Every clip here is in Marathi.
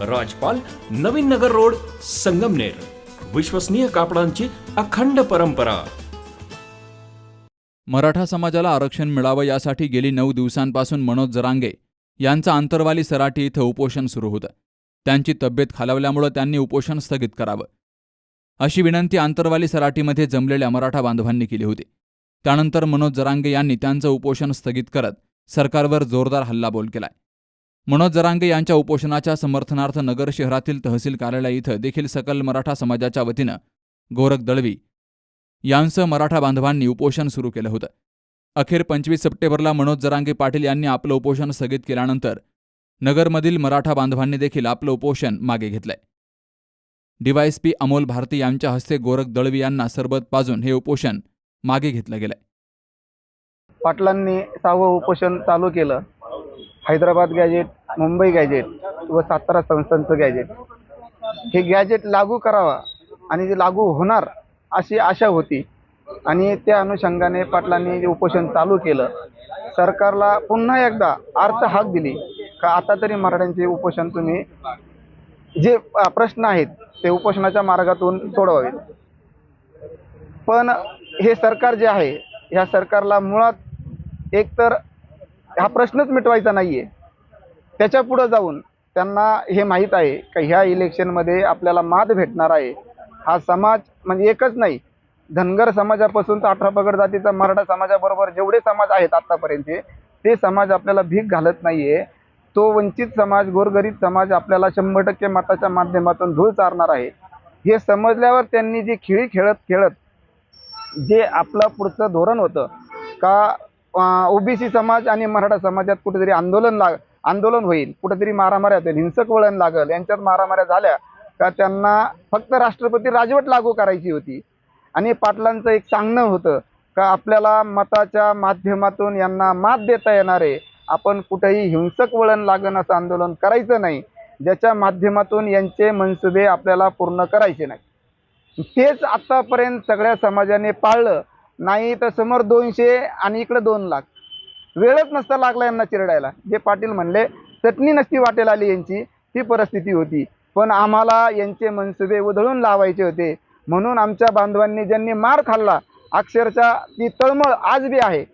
राजपाल नवीन नगर रोड संगमनेर. विश्वसनीय कापडांची अखंड परंपरा. मराठा समाजाला आरक्षण मिळावं यासाठी गेली नऊ दिवसांपासून मनोज जरांगे यांचं आंतरवाली सराटी इथं उपोषण सुरू होतं. त्यांची तब्येत खालावल्यामुळं त्यांनी उपोषण स्थगित करावं. अशी विनंती आंतरवाली सराटीमध्ये जमलेल्या मराठा बांधवांनी केली होती. त्यानंतर मनोज जरांगे यांनी त्यांचं उपोषण स्थगित करत सरकारवर जोरदार हल्लाबोल केलाय. मनोज जरांगे यांच्या उपोषणाच्या समर्थनार्थ नगर शहरातील तहसील कार्यालय इथं देखील सकल मराठा समाजाच्या वतीनं गोरख दळवी यांसह मराठा बांधवांनी उपोषण सुरू केलं होतं. अखेर पंचवीस सप्टेंबरला मनोज जरांगे पाटील यांनी आपलं उपोषण स्थगित केल्यानंतर नगरमधील मराठा बांधवांनी देखील आपलं उपोषण मागे घेतलंय. डीवायएसपी अमोल भारती यांच्या हस्ते गोरख दळवी यांना सरबत पाजून हे उपोषण मागे घेतलं गेलंय. पाटलांनी सहावं उपोषण चालू केलं. हैदराबाद गॅजेट मुंबई गॅजेट व सातारा संस्थांचं गॅजेट हे गॅजेट लागू करावा आणि ते लागू होणार अशी आशा होती. आणि त्या अनुषंगाने पाटलांनी जे उपोषण चालू केलं सरकारला पुन्हा एकदा अर्थ हाक दिली. का आता तरी मराठ्यांचे उपोषण तुम्ही जे प्रश्न आहेत ते उपोषणाच्या मार्गातून सोडवावेत. पण हे सरकार जे आहे ह्या सरकारला मुळात एकतर हा प्रश्नच मिटवायचा नाही आहे त्याच्या पुढं जाऊन त्यांना हे माहीत आहे का ह्या इलेक्शनमध्ये आपल्याला मात भेटणार आहे. हा समाज म्हणजे एकच नाही. धनगर समाजापासून तर अठरा पगड जातीचा मराठा समाजाबरोबर जेवढे समाज आहेत आत्तापर्यंतचे ते समाज आपल्याला भीक घालत नाही आहे तो वंचित समाज गोरगरीब समाज आपल्याला शंभर टक्के मताच्या माध्यमातून धूळ चारणार आहे. हे समजल्यावर त्यांनी जी खेळी खेळत खेळत जे आपलं पुढचं धोरण होतं का ओबीसी समाज आणि मराठा समाजात कुठेतरी आंदोलन लाग आंदोलन होईल कुठेतरी मारामाऱ्या होतील हिंसक वळण लागल यांच्यात मारामाऱ्या झाल्या का त्यांना फक्त राष्ट्रपती राजवट लागू करायची होती. आणि पाटलांचं एक सांगणं होतं का आपल्याला मताच्या माध्यमातून यांना मात देता येणार आहे. आपण कुठेही हिंसक वळण लागण असं आंदोलन करायचं नाही. ज्याच्या माध्यमातून यांचे मनसुबे आपल्याला पूर्ण करायचे नाही तेच आतापर्यंत सगळ्या समाजाने पाळलं. नाही तर समोर दोनशे आणि इकडं दोन लाख. वेळच नसता लागला यांना चिरडायला. जे पाटील म्हणले चटणी नसती वाटेल आली यांची ती परिस्थिती होती. पण आम्हाला यांचे मनसुबे उधळून लावायचे होते. म्हणून आमच्या बांधवांनी ज्यांनी मार खाल्ला अक्षरशः ती तळमळ आज बी आहे.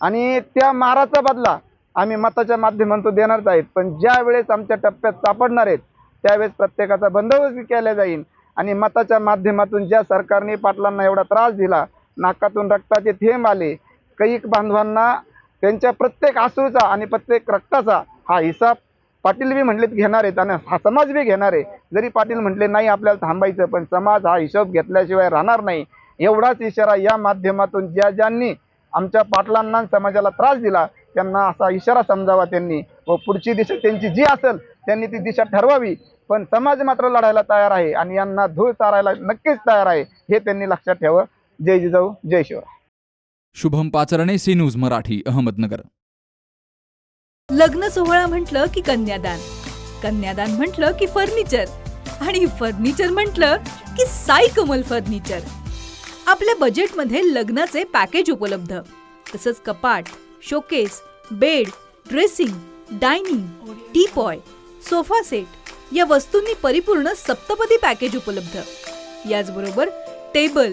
आणि त्या माराचा बदला आम्ही मताच्या माध्यमातून देणारच आहेत. पण ज्या वेळेस आमच्या टप्प्यात सापडणार आहेत त्यावेळेस प्रत्येकाचा बंदोबस्त केला जाईल आणि मताच्या माध्यमातून ज्या सरकारने पाटलांना एवढा त्रास दिला नाकातून रक्ताचे थेंब आले. कैक बांधवांना त्यांच्या प्रत्येक आसूचा आणि प्रत्येक रक्ताचा हा हिसाब पाटील बी म्हटले घेणार आहेत आणि हा समाज बी घेणार आहे. जरी पाटील म्हटले नाही आपल्याला थांबायचं पण समाज हा हिशोब घेतल्याशिवाय राहणार नाही. एवढाच इशारा या माध्यमातून ज्या ज्यांनी आमच्या पाटलांना समाजाला त्रास दिला त्यांना असा इशारा समजावा त्यांनी. व पुढची दिशा त्यांची जी असेल त्यांनी ती दिशा ठरवावी. पण समाज मात्र लढायला तयार आहे आणि यांना धूळ चारायला नक्कीच तयार आहे हे त्यांनी लक्षात ठेवा जय जिजाऊ जय शिवराय शुभम पाचरणे सी न्यूज मराठी अहमदनगर. लग्न सोहळा म्हटलं की कन्यादान. कन्यादान म्हटलं की फर्निचर. आणि फर्निचर म्हटलं की साई कमल फर्निचर. आपल्या बजेटमध्ये लग्नाचे पॅकेज उपलब्ध. तसंच कपाट showcase bed dressing dining teapoy sofa set या वस्तूंनी परिपूर्ण सप्तपदी पॅकेज उपलब्ध. याचबरोबर टेबल